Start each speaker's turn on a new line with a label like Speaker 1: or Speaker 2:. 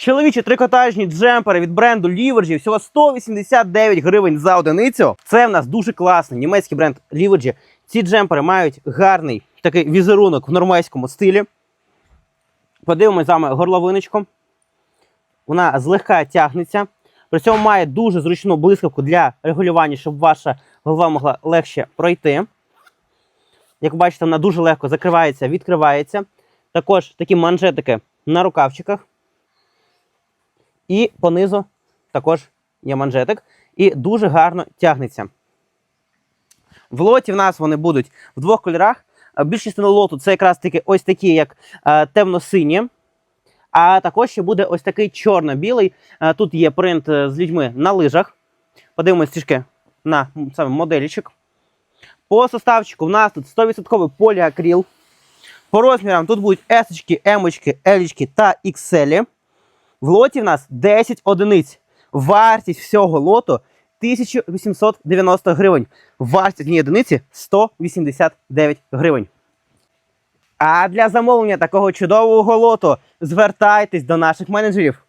Speaker 1: Чоловічі трикотажні джемпери від бренду Livergy всього 189 гривень за одиницю. Це в нас дуже класний німецький бренд Livergy. Ці джемпери мають гарний такий візерунок в нормайському стилі. Подивимось з вами горловиночку. Вона злегка тягнеться. При цьому має дуже зручну блискавку для регулювання, щоб ваша голова могла легше пройти. Як бачите, вона дуже легко закривається, відкривається. Також такі манжетики на рукавчиках. І понизу також є манжетик. І дуже гарно тягнеться. В лоті в нас вони будуть в двох кольорах. Е, Більшість лоту це якраз таки ось такі, як е, темно-сині. А також ще буде ось такий чорно-білий. Е, Тут є принт з людьми на лижах. Подивимось трішки на саме моделічок. По составчику в нас тут 100% поліакрил. По розмірам тут будуть S, M, L та XL. В лоті в нас 10 одиниць. Вартість всього лоту 1890 гривень. Вартість однієї одиниці 189 гривень. А для замовлення такого чудового лоту звертайтесь до наших менеджерів.